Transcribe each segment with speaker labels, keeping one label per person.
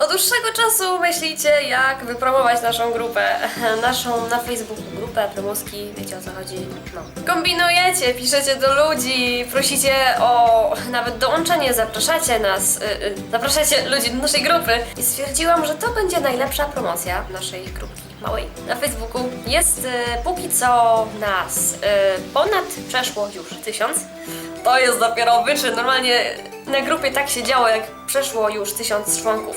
Speaker 1: Od dłuższego czasu myślicie, jak wypromować naszą grupę, naszą na Facebooku grupę Prymuski, wiecie o co chodzi? No. Kombinujecie, piszecie do ludzi, prosicie o nawet dołączenie, zapraszacie nas, y, y, zapraszacie ludzi do naszej grupy i stwierdziłam, że to będzie najlepsza promocja naszej grupki małej na Facebooku. Jest y, póki co nas ponad przeszło już tysiąc. To jest dopiero wyczyn. Normalnie na grupie tak się działo, jak przeszło już tysiąc członków.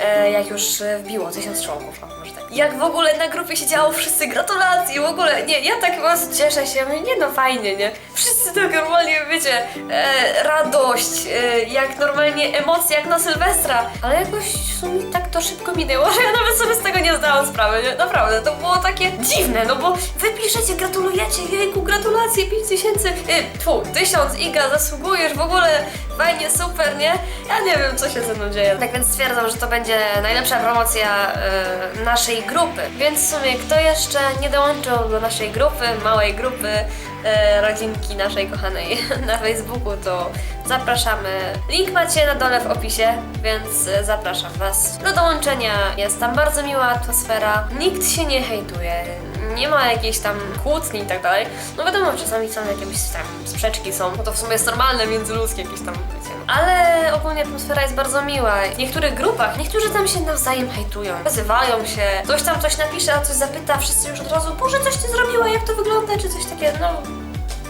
Speaker 1: E, jak już e, wbiło tysiąc członków, o, może tak. Jak w ogóle na grupie się działo, wszyscy gratulacje, w ogóle, nie, ja tak prostu cieszę się, mówię, nie no fajnie, nie? Wszyscy tak normalnie, wiecie, e, radość, e, jak normalnie emocje, jak na Sylwestra, ale jakoś w sumie tak to szybko minęło, że ja nawet sobie z tego nie zdałam sprawy, nie? Naprawdę, to było takie dziwne, no bo wy piszecie, gratulujecie, jejku, gratulacje, 5000, y, tfu, 1000, Iga, zasługujesz, w ogóle fajnie, super, nie? Ja nie wiem, co się ze mną dzieje. Tak więc stwierdzam, że to będzie najlepsza promocja y, naszej grupy. Więc w sumie, kto jeszcze nie dołączył do naszej grupy, małej grupy, rodzinki naszej kochanej na Facebooku, to zapraszamy. Link macie na dole w opisie, więc y, zapraszam Was do dołączenia. Jest tam bardzo miła atmosfera, nikt się nie hejtuje, nie ma jakiejś tam kłótni i tak dalej. No wiadomo, czasami są jakieś tam sprzeczki są, bo to w sumie jest normalne międzyludzkie jakieś tam, wiecie. No. Ale ogólnie atmosfera jest bardzo miła. W niektórych grupach, niektórzy tam się nawzajem hejtują, nazywają się, ktoś tam coś napisze, a coś zapyta, wszyscy już od razu, Boże, coś ty zrobiła, jak to wygląda, czy coś takiego, no...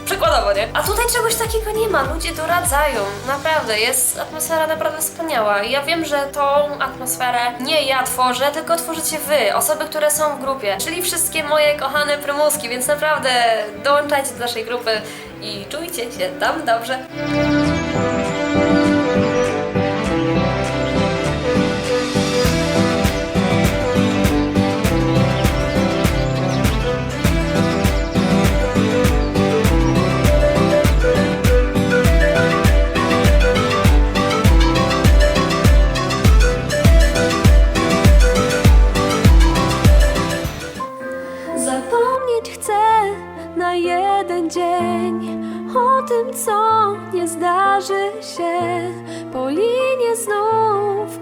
Speaker 1: Przykładowo, nie? A tutaj czegoś takiego nie ma, ludzie doradzają, naprawdę, jest atmosfera naprawdę wspaniała. I ja wiem, że tą atmosferę nie ja tworzę, tylko tworzycie wy, osoby, które są w grupie, czyli wszystkie moje kochane prymuski, więc naprawdę dołączajcie do naszej grupy i czujcie się tam dobrze.
Speaker 2: Dzień o tym, co nie zdarzy się. Po linie znów